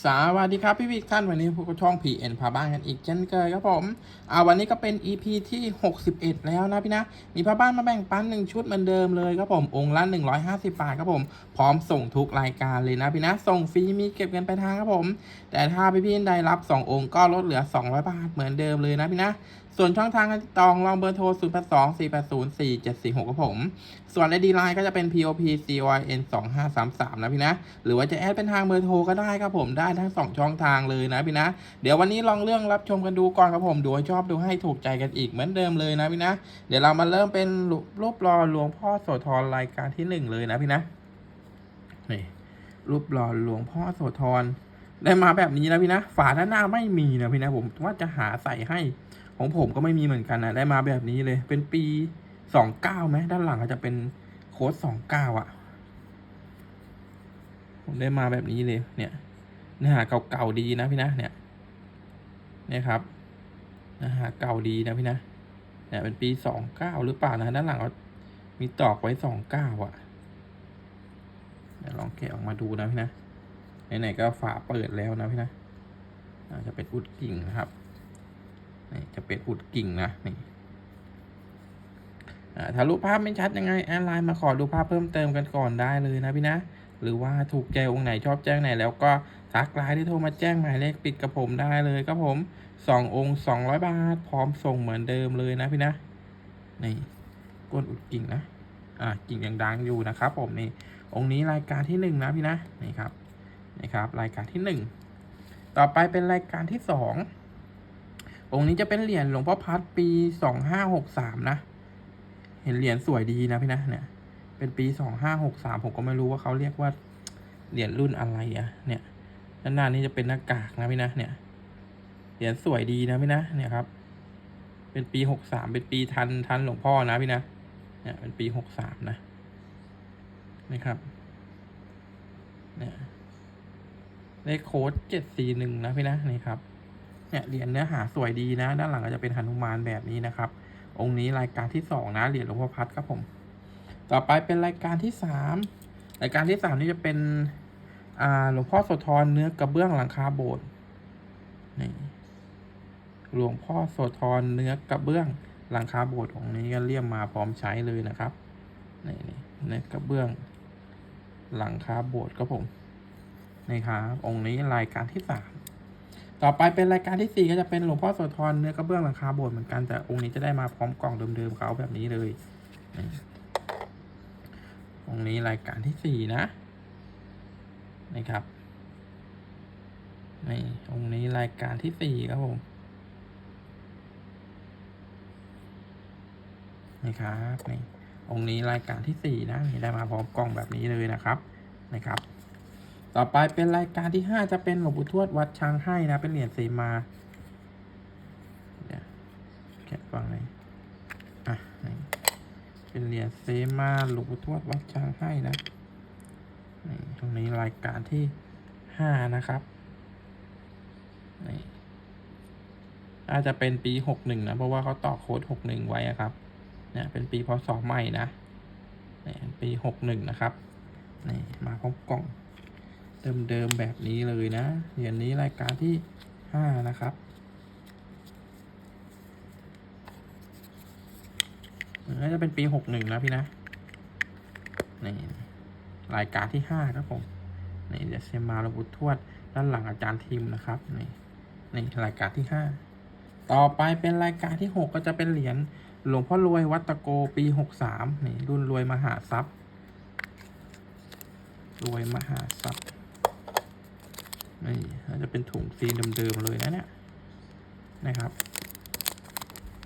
สวัสดีครับพี่พี่ท่านวันนี้พวกช่อง PN พาบ้านกันอีกเช่นเคยครับผมอ่าวันนี้ก็เป็น EP ที่ 61 แล้วนะพี่นะ มีพาบ้านมาแบ่งปันหนึ่งชุดเหมือนเดิมเลยครับผมองค์ละ150 บาทครับผม พร้อมส่งทุกรายการเลยนะพี่นะ ส่งฟรีมีเก็บเงินไปลายทางครับผม แต่ถ้าพี่พี่ได้รับ 2 องค์ก็ลดเหลือ 200 บาทเหมือนเดิมเลยนะพี่นะ ส่วนช่องทางการติดต่อลองเบอร์โทร0 8 2 4 8 0 4 7 4 6ครับผม ส่วน ID Line ก็จะเป็น POP CYN 2 5 3 3นะพี่นะ หรือว่าจะแอดเป็นทางเบอร์โทรก็ได้ครับผมได้ทั้ง 2 ช่องทางเลยนะพี่นะ เดี๋ยววันนี้ลองเรื่องรับชมกันดูก่อนครับผมดูให้ชอบดูให้ถูกใจกันอีกเหมือนเดิมเลยนะพี่นะ เดี๋ยวเรามาเริ่มเป็นรูปรอหลวงพ่อโสธรรายการที่หนึ่งเลยนะพี่นะนี่รูปรอหลวงพ่อโสธรได้มาแบบนี้นะพี่นะ ฝาด้านหน้าไม่มีนะพี่นะผมว่าจะหาใส่ให้ ของผมก็ไม่มีเหมือนกันนะได้มาแบบนี้เลย เป็นปีสองเก้าไหมด้านหลังอาจจะเป็นโค้ดสองเก้าอะ ผมได้มาแบบนี้เลย เนี่ยเนื้อหาเก่าๆดีนะพี่นะเนี่ยเนี่ยครับเนื้อหาเก่าดีนะพี่นะเนี่ยเป็นปีสองเก้าหรือเปล่านะด้านหลังเขามีตอกไว้สองเก้าอะเดี๋ยวลองแกะออกมาดูนะพี่นะไหนๆก็ฝาเปิดแล้วนะพี่นะอาจจะเป็นอุดกิ่งนะครับ นี่จะเป็นอุดกิ่งนะนี่ถ้ารูปภาพไม่ชัดยังไงแอดไลน์มาขอดูภาพเพิ่มเติมกันก่อนได้เลยนะพี่นะ หรือว่าถูกใจองค์ไหนชอบแจ้งไหน แล้วก็ทักไลน์ที่โทรมาแจ้งหมายเลขปิดกับผมได้เลยครับผมสององค์สองร้อยบาท พร้อมส่งเหมือนเดิมเลยนะพี่นะ นี่ก้นอุดกิ่งนะ อ่ากิ่งยังดังอยู่นะครับผมนี่ องค์นี้รายการที่หนึ่งนะพี่นะ นี่ครับ นี่ครับ รายการที่หนึ่ง ต่อไปเป็นรายการที่สอง องค์นี้จะเป็นเหรียญหลวงพ่อพัดปีสองห้าหกสามนะ เห็นเหรียญสวยดีนะพี่นะเนี่ย เป็นปีสองห้าหกสามผมก็ไม่รู้ว่าเขาเรียกว่าเหรียญรุ่นอะไรอะเนี่ยด้านหน้านี้จะเป็นหน้ากากนะพี่นะเนี่ย เหรียญสวยดีนะพี่นะเนี่ยครับ เป็นปีหกสามเป็นปีทันทันหลวงพ่อนะพี่นะ เนี่ยเป็นปีหกสามนะนะครับ เนี่ยเลขโค้ดเจ็ดสี่หนึ่งนะพี่นะนี่ครับ เนี่ยเหรียญเนื้อหาสวยดีนะ ด้านหลังก็จะเป็นหนุมานแบบนี้นะครับ องค์นี้รายการที่สองนะเหรียญหลวงพ่อพัดครับผม ต่อไปเป็นรายการที่สามรายการที่สามนี่จะเป็นอ่าหลวงพ่อโสธรเนื้อกระเบื้องหลังคาโบสถ์นี่หลวงพ่อโสธรเนื้อกระเบื้องหลังคาโบสถ์องค์นี้ก็เลี่ยมมาพร้อมใช้เลยนะครับนี่นี่เนื้อกระเบื้อง หลังคาโบสถ์ครับผมนี่ครับองค์นี้รายการที่สาม ต่อไปเป็นรายการที่สี่ก็จะเป็นหลวงพ่อโสธรเนื้อกระเบื้องหลังคาโบสถ์เหมือนกันแต่องค์นี้จะได้มาพร้อมกล่องเดิมๆเขาแบบนี้เลยองค์นี้รายการที่สี่นะนี่ครับนี่องค์นี้รายการที่สี่ครับผมนี่ครับนี่องค์นี้รายการที่สี่นะนี่ได้มาพร้อมกล่องแบบนี้เลยนะครับนะครับ ต่อไปเป็นรายการที่ห้าจะเป็นหลวงปู่ทวดวัดช้างให้นะ เป็นเหรียญเสมาเดี๋ยวแกะฟังเลยอะเป็นเหรียญเสมาหลวงปู่ทวดวัดช้างให้นะนี่ตรงนี้รายการที่ห้านะครับนี่อาจจะเป็นปีหกหนึ่งนะ เพราะว่าเขาต่อโค้ดหกหนึ่งไว้ครับเนี่ยเป็นปีพศใหม่นะนี่ปีหกหนึ่งนะครับนี่มาพร้อมกล่อง เดิมๆแบบนี้เลยนะเหรียญนี้รายการที่ห้านะครับ น่าจะเป็นปีหกหนึ่งนะพี่นะ นี่รายการที่ห้าครับผม นี่เดี๋ยวเซมาระบุทวด ด้านหลังอาจารย์ทีมนะครับ นี่ นี่รายการที่ห้าต่อไปเป็นรายการที่หกก็จะเป็นเหรียญหลวงพ่อรวยวัตโกปีหกสามนี่รุ่นรวยมหาทรัพย์รวยมหาทรัพย์ นี่น่าจะเป็นถุงซีนเดิมๆเลยนะเนี่ยนะครับ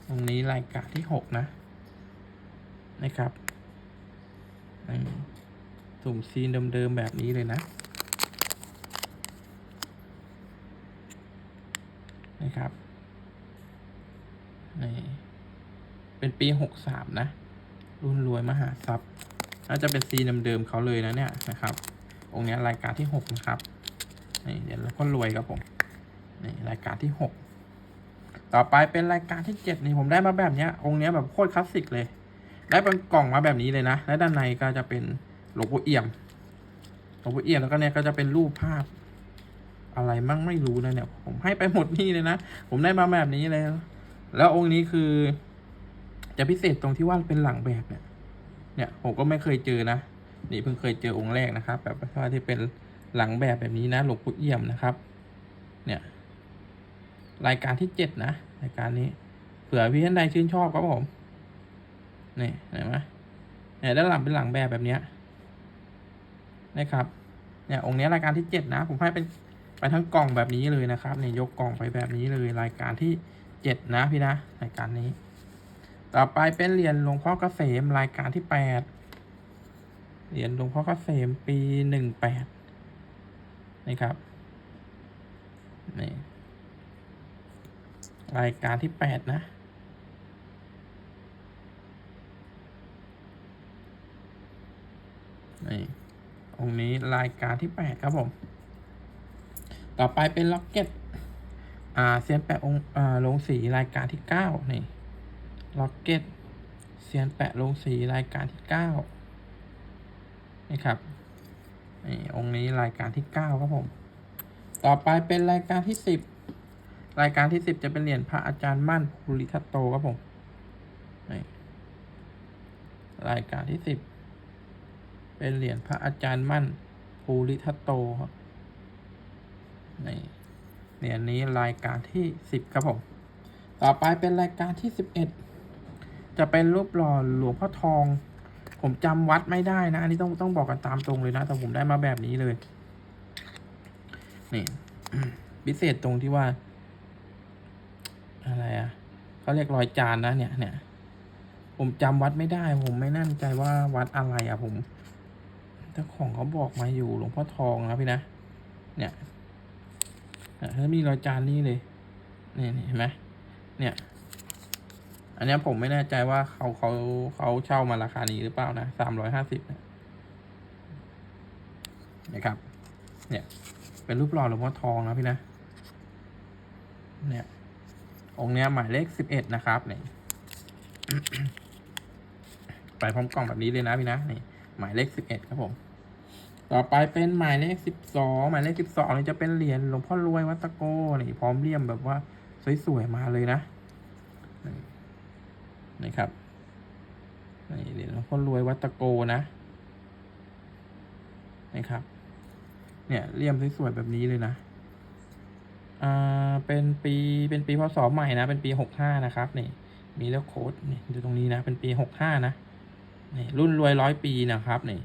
ตรงนี้รายการที่หกนะนะครับถุงซีนเดิมๆแบบนี้เลยนะนะครับนี่เป็นปีหกสามนะ รุ่นรวยมหาทรัพย์น่าจะเป็นซีนเดิมๆเขาเลยนะเนี่ยนะครับ องค์นี้รายการที่หกนะครับ นี่เดี๋ยวเราก็รวยครับผมนี่รายการที่หกต่อไปเป็นรายการที่เจ็ดนี่ผมได้มาแบบเนี้ย องค์เนี้ยแบบโคตรคลาสสิกเลย ได้เป็นกล่องมาแบบนี้เลยนะ และด้านในก็จะเป็นหลวงปู่เอี่ยมหลวงปู่เอี่ยมแล้วก็เนี่ยก็จะเป็นรูปภาพ อะไรมั่งไม่รู้นะเนี่ย ผมให้ไปหมดนี่เลยนะ ผมได้มาแบบนี้เลยแล้วองค์นี้คือ จะพิเศษตรงที่ว่าเป็นหลังแบบเนี่ย เนี่ย ผมก็ไม่เคยเจอนะ นี่เพิ่งเคยเจอองค์แรกนะครับ แบบว่าที่เป็น หลังแบบแบบนี้นะหลวงปู่เอี่ยมนะครับ เนี่ย รายการที่เจ็ดนะรายการนี้เผื่อพี่ท่านใดชื่นชอบครับผมนี่เห็นไหมเนี่ยด้านหลังเป็นหลังแบบแบบเนี้ยนะครับเนี่ยองค์เนี้ยรายการที่เจ็ดนะ ผมให้เป็นไปทั้งกล่องแบบนี้เลยนะครับเนี่ยยกกล่องไปแบบนี้เลยรายการที่เจ็ดนะพี่นะรายการนี้ ต่อไปเป็นเหรียญหลวงพ่อเกษมรายการที่แปดเหรียญหลวงพ่อเกษมปีหนึ่งแปด นี่ครับนี่รายการที่แปดนะนี่องนี้รายการที่แปดครับผม ต่อไปเป็นล็อกเก็ตอ่าเซียนแปะองอ่าลงสีรายการที่เก้านี่ล็อกเก็ตเซียนแปะลงสีรายการที่เก้านี่ครับ นี่องค์นี้รายการที่เก้าครับผม ต่อไปเป็นรายการที่สิบรายการที่สิบจะเป็นเหรียญพระอาจารย์มั่นภูริทัตโตครับผมนี่รายการที่สิบเป็นเหรียญพระอาจารย์มั่นภูริทัตโตครับนี่เหรียญนี้รายการที่สิบครับผม ต่อไปเป็นรายการที่สิบเอ็ดจะเป็นรูปหล่อหลวงพ่อทอง ผมจำวัดไม่ได้นะ อันนี้ต้องต้องบอกกันตามตรงเลยนะ แต่ผมได้มาแบบนี้เลย นี่พิเศษตรงที่ว่า อะไรอะเขาเรียกรอยจานนะเนี่ยเนี่ย ผมจำวัดไม่ได้ ผมไม่แน่ใจว่าวัดอะไรอะ ผมเจ้าของเขาบอกมาอยู่หลวงพ่อทองนะพี่นะเนี่ยอะถ้ามีรอยจานนี่เลยนี่นี่เห็นไหมเนี่ย อันนี้ผมไม่แน่ใจว่าเขาเขาเขาเช่ามาราคานี้หรือเปล่านะสามร้อยห้าสิบนะครับ เนี่ย เป็นรูปหล่อหลวงพ่อทองนะพี่นะ เนี่ย องค์เนี้ยหมายเลขสิบเอ็ดนะครับเนี่ยไปพร้อมกล่องแบบนี้เลยนะพี่นะนี่หมายเลขสิบเอ็ดครับผม ต่อไปเป็นหมายเลขสิบสองหมายเลขสิบสองนี่จะเป็นเหรียญหลวงพ่อรวยวัตโกนี่พร้อมเลี่ยมแบบว่าสวยๆมาเลยนะ นี่ครับนี่เหรียญหลวงพ่อรวยวัตโกนะนี่ครับ เนี่ยเลี่ยมสวยๆแบบนี้เลยนะอ่าเป็นปีเป็นปีพศใหม่นะ เป็นปีหกห้านะครับนี่มีแล้วโค้ดนี่ดูตรงนี้นะ เป็นปีหกห้านะนี่รุ่นรวยร้อยปีนะครับนี่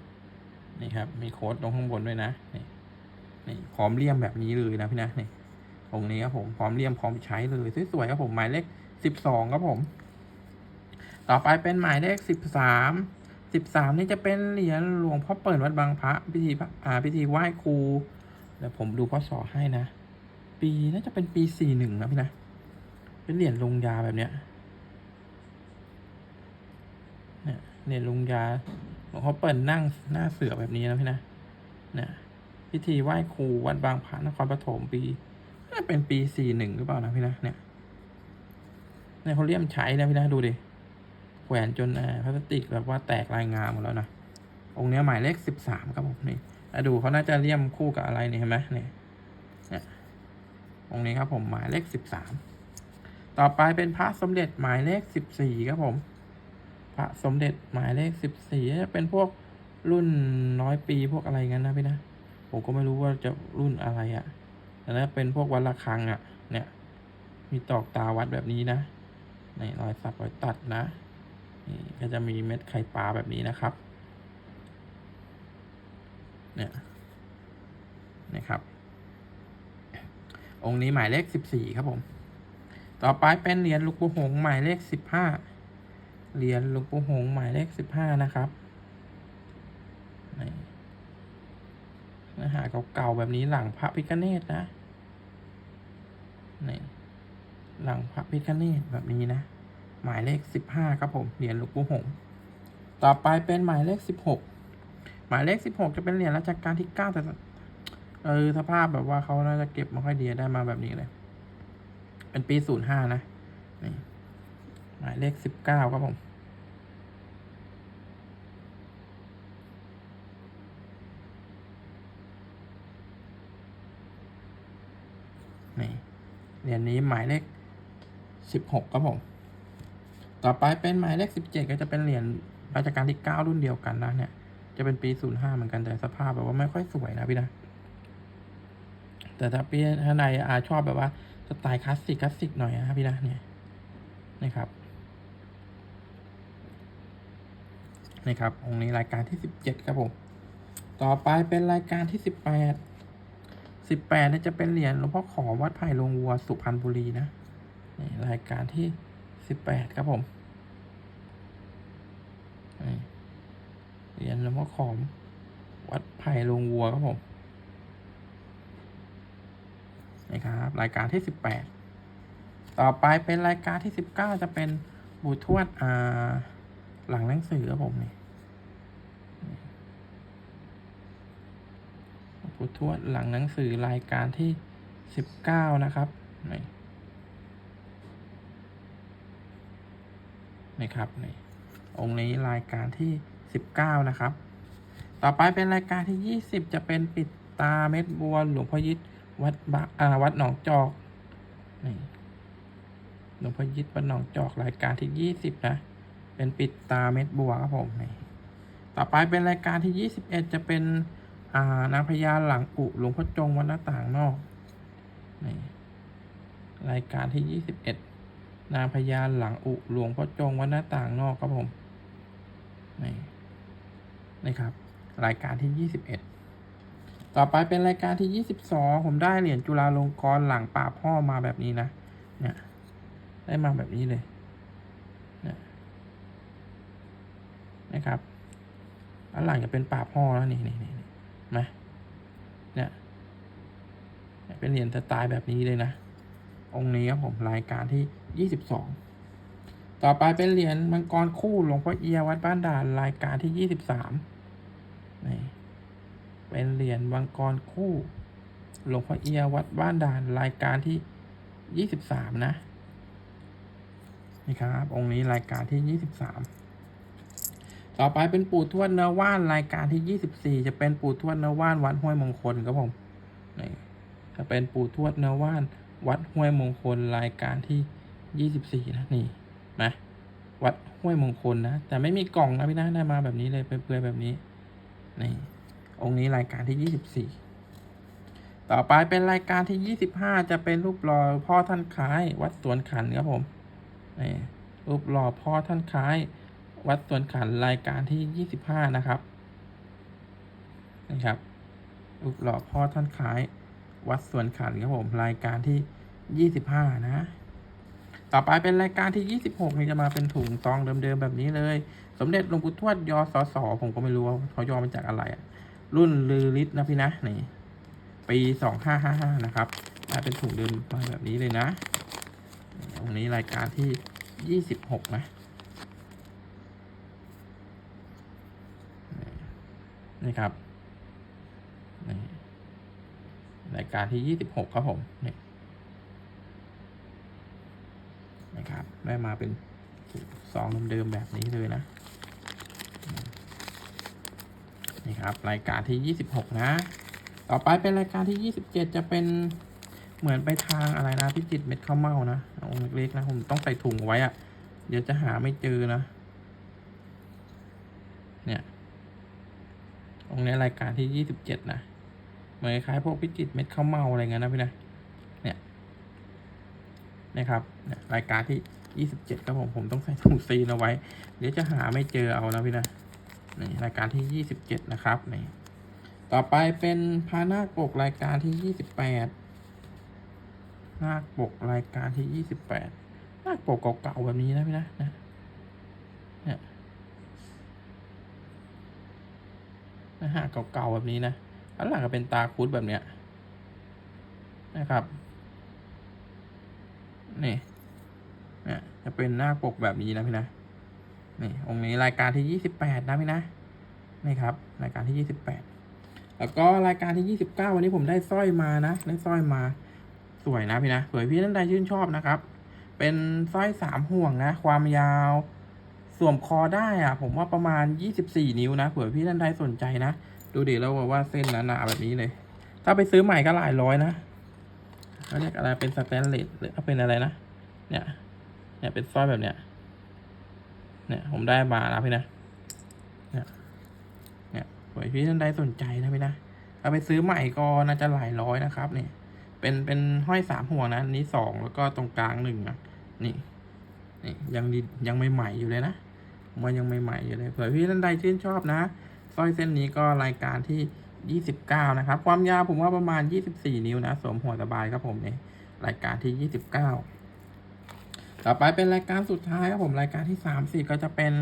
นี่ครับ มีโค้ดตรงข้างบนด้วยนะนี่นี่พร้อมเลี่ยมแบบนี้เลยนะพี่นะนี่ตรงนี้ครับผมพร้อมเลี่ยมพร้อมใช้เลยสวยๆครับผมหมายเลขสิบสองครับผม ต่อไปเป็นหมายเลขสิบสามสิบสามนี่จะเป็นเหรียญหลวงพ่อเปิดวัดบางพระพิธีพระอ่าพิธีไหว้ครูเดี๋ยวผมดูพศให้นะ ปีน่าจะเป็นปีสี่หนึ่งนะพี่นะ เป็นเหรียญลงยาแบบเนี้ยเนี่ยเหรียญลงยาหลวงพ่อเปิดนั่งหน้าเสือแบบนี้นะพี่นะเนี่ยพิธีไหว้ครูวัดบางพระนครปฐมปีน่าเป็นปีสี่หนึ่งหรือเปล่านะพี่นะเนี่ยเนี่ยเขาเลี่ยมใช้นะพี่นะดูดิ แขวนจนพลาสติกแบบว่าแตกลายงามหมดแล้วนะ องค์เนี้ยหมายเลขสิบสามครับผมนี่ดูเขาน่าจะเลี่ยมคู่กับอะไรนี่เห็นไหมนี่เนี่ยองค์นี้ครับผมหมายเลขสิบสามต่อไปเป็นพระสมเด็จหมายเลขสิบสี่ครับผม พระสมเด็จหมายเลขสิบสี่จะเป็นพวกรุ่นร้อยปีพวกอะไรงั้นนะพี่นะผมก็ไม่รู้ว่าจะรุ่นอะไรอะ่ะแต่ถ้าเป็นพวกวัดระฆังอะ่ะ เนี่ย มีตอกตาวัดแบบนี้นะในรอยสักรอยตัดนะ นี่ก็จะมีเม็ดไข่ปลาแบบนี้นะครับ เนี่ยนะครับ องค์นี้หมายเลขสิบสี่ครับผม ต่อไปเป็นเหรียญลูกปูหงหมายเลขสิบห้าเหรียญลวงปู่หงหมายเลขสิบห้านะครับเนื้อหาเก่าๆแบบนี้หลังพระพิฆเนศนะนี่หลังพระพิฆเนศแบบนี้นะ หมายเลขสิบห้าครับผมเหรียญหลวงปู่หงต่อไปเป็นหมายเลขสิบหกหมายเลขสิบหกจะเป็นเหรียญรัชกาลที่เก้าแต่เออสภาพแบบว่าเขาน่าจะเก็บไม่ค่อยดีได้มาแบบนี้เลย เป็นปีศูนย์ห้านะนี่หมายเลขสิบเก้าครับผมนี่เหรียญนี้หมายเลขสิบหกครับผม ต่อไปเป็นหมายเลขสิบเจ็ดก็จะเป็นเหรียญราชการที่เก้ารุ่นเดียวกันนะเนี่ย จะเป็นปีศูนย์ห้าเหมือนกันแต่สภาพแบบว่าไม่ค่อยสวยนะพี่นะ แต่ถ้าพี่ท่าใดอาชอบแบบว่าสไตล์คลาสสิกคลาสสิกหน่อยนะพี่นะเนี่ยนะครับนี่ครับองค์นี้รายการที่สิบเจ็ดครับผม ต่อไปเป็นรายการที่สิบแปดสิบแปดเนี่ยจะเป็นเหรียญหลวงพ่อขอวัดไผ่ลงวัวสุพรรณบุรีนะนี่รายการที่ สิบแปดครับผมเหรียญหลวงพ่อขอม วัดไผ่ลงวัวครับผมนี่ครับรายการที่สิบแปดต่อไปเป็นรายการที่สิบเก้าจะเป็นบูทวดอ่าหลังหนังสือครับผมนี่บูทวดหลังหนังสือรายการที่สิบเก้านะครับนี่ นี่ครับนี่องค์นี้รายการที่สิบเก้านะครับ ต่อไปเป็นรายการที่ยี่สิบจะเป็นปิดตาเม็ดบัวหลวงพ่อยิตวัดบะอ่าวัดหนองจอกนี่หลวงพ่อยิตวัดหนองจอกรายการที่ยี่สิบนะ เป็นปิดตาเม็ดบัวครับผมนี่ต่อไปเป็นรายการที่ยี่สิบเอ็ดจะเป็นอ่านางพญาหลังอุหลวงพ่อจงวัดหน้าต่างนอกนี่รายการที่ยี่สิบเอ็ด นางพญาหลังอุหลวงพ่อจงวัดหน้าต่างนอกครับผมนี่นี่ครับ รายการที่ 21 ต่อไปเป็นรายการที่ 22 ผมได้เหรียญจุฬาลงกรณ์หลังป่าพ่อมาแบบนี้นะเนี่ยได้มาแบบนี้เลยเนี่ยนะครับอันหลังจะเป็นป่าพ่อแล้วนี่นี่นี่นี่ไหมเนี่ยเนี่ยเป็นเหรียญสไตล์แบบนี้เลยนะ องค์นี้ครับผมรายการที่ 22ต่อไปเป็นเหรียญมังกรคู่หลวงพ่อเอียวัดบ้านด่านรายการที่23นี่เป็นเหรียญมังกรคู่หลวงพ่อเอียวัดบ้านด่านรายการที่ยี่สิบสามนะนี่ครับองค์นี้รายการที่ยี่สิบสามต่อไปเป็นปู่ทวดเนว่านรายการที่ยี่สิบสี่จะเป็นปู่ทวดเนว่านวัดห้วยมงคลครับผมนี่จะเป็นปู่ทวดเนว่านวัดห้วยมงคลรายการที่ ยี่สิบสี่นะนี่นะวัดห้วยมงคลนะ แต่ไม่มีกล่องนะพี่นะได้มาแบบนี้เลยเปลือยแบบนี้นี่องค์นี้รายการที่ยี่สิบสี่ต่อไปเป็นรายการที่ยี่สิบห้าจะเป็นรูปหล่อพ่อท่านคล้าย วัดสวนขันครับผมนี่รูปหล่อพ่อท่านคล้าย วัดสวนขันรายการที่ยี่สิบห้านะครับนี่ครับรูปหล่อพ่อท่านคล้าย วัดสวนขันครับผมรายการที่ยี่สิบห้านะ ต่อไปเป็นรายการที่ยี่สิบหกนี่จะมาเป็นถุงซองเดิมๆแบบนี้เลย สมเด็จหลวงปู่ทวดยศสผมก็ไม่รู้ว่าเขายอมาจากอะไรอะรุ่นลือฤทธิ์นะพี่นะนี่ปีสองห้าห้าห้านะครับมาเป็นถุงเดินมาแบบนี้เลยนะตรงนี้รายการที่ยี่สิบหกนะนี่ครับรายการที่ยี่สิบหกครับผมนี่ครับ ได้มาเป็นซองเดิมๆแบบนี้เลยนะนี่ครับรายการที่ 26 นะ ต่อไปเป็นรายการที่ 27 จะเป็นเหมือนไปทางอะไรนะพิจิตเม็ดข้าวเม่านะองค์เล็กๆนะผมต้องใส่ถุงไว้อะเดี๋ยวจะหาไม่เจอนะ เนี่ยองค์นี้รายการที่ 27 นะเหมือนคล้ายพวกพิจิตเม็ดข้าวเม่าอะไรเงี้ยนะพี่นะเนี่ยนะครับเนี่ยรายการที่ 27ครับผมผมต้องใส่ถุงซีนเอาไว้ เดี๋ยวจะหาไม่เจอเอานะพี่นะนี่รายการที่ยี่สิบเจ็ดนะครับนี่ต่อไปเป็นพาหนาปกรายการที่ยี่สิบแปดนาปกรายการที่ยี่สิบแปดนาปกเก่าๆแบบนี้นะพี่นะนะเนี่ยนะฮะเก่าๆแบบนี้นะอันหลังก็เป็นตาคุดแบบเนี้ยนะครับ นี่ จะเป็นหน้าปกแบบนี้นะพี่นะนี่องค์นี้รายการที่ยี่สิบแปดนะพี่นะนี่ครับ รายการที่ยี่สิบแปดแล้วก็รายการที่ยี่สิบเก้าวันนี้ผมได้สร้อยมานะได้สร้อยมาสวยนะพี่นะสวยพี่ท่านใดชื่นชอบนะครับ เป็นสร้อยสามห่วงนะ ความยาวสวมคอได้อะผมว่าประมาณยี่สิบสี่นิ้วนะเผื่อพี่ท่านใดสนใจนะดูดิแล้วว่าเส้นหนาๆแบบนี้เลย ถ้าไปซื้อใหม่ก็หลายร้อยนะเขาเรียกอะไรเป็นสแตนเลสหรือเขาเป็นอะไรนะเนี่ย เนี่ยเป็นสร้อยแบบเนี้ย เนี่ยผมได้มาแล้วพี่นะ เนี่ย เนี่ยเผื่อพี่ท่านใดสนใจนะพี่นะ เอาไปซื้อใหม่ก็น่าจะหลายร้อยนะครับเนี่ย เป็นเป็นห้อยสามห่วงนะอันนี้สองแล้วก็ตรงกลางหนึ่งอะ นี่ นี่ยังดียังไม่ใหม่อยู่เลยนะมว่ายังไม่ใหม่อยู่เลยเผื่อพี่ท่านใดชื่นชอบนะสร้อยเส้นนี้ก็รายการที่ 29 นะครับ ความยาวผมว่าประมาณ 24 นิ้วนะ สวมหัวสบายครับผมเนี่ยรายการที่ 29 ต่อไปเป็นรายการสุดท้ายครับผมรายการที่30ก็จะเป็น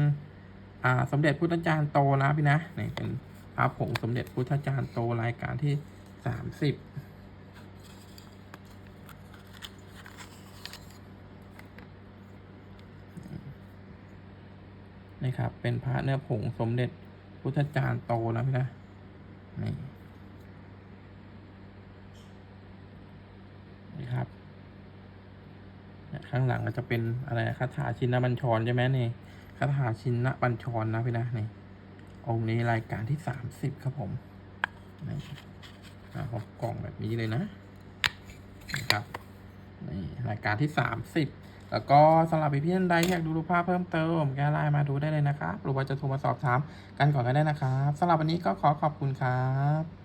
อ่าสมเด็จพุทธจารย์โตนะพี่นะนี่เป็นพระผงสมเด็จพุทธจารย์โตรายการที่30นี่ครับเป็นพระเนื้อผงสมเด็จพุทธจารย์โตนะพี่นะ นี่ นี่ครับเนี่ย ข้างหลังก็จะเป็นอะไรคาถาชินบัญชรใช่ไหมนี่คาถาชินบัญชรนะพี่นะนี่องค์นี้รายการที่สามสิบครับผมนี่อองกล่องแบบนี้เลยนะนี่ครับนี่รายการที่สามสิบแล้วก็สำหรับพี่ๆท่านใดอยากดูรูปภาพเพิ่มเติมแกไลน์มาดูได้เลยนะครับหรือว่าจะโทรมาสอบถามกันก่อนก็ได้นะครับสำหรับวันนี้ก็ขอขอบคุณครับ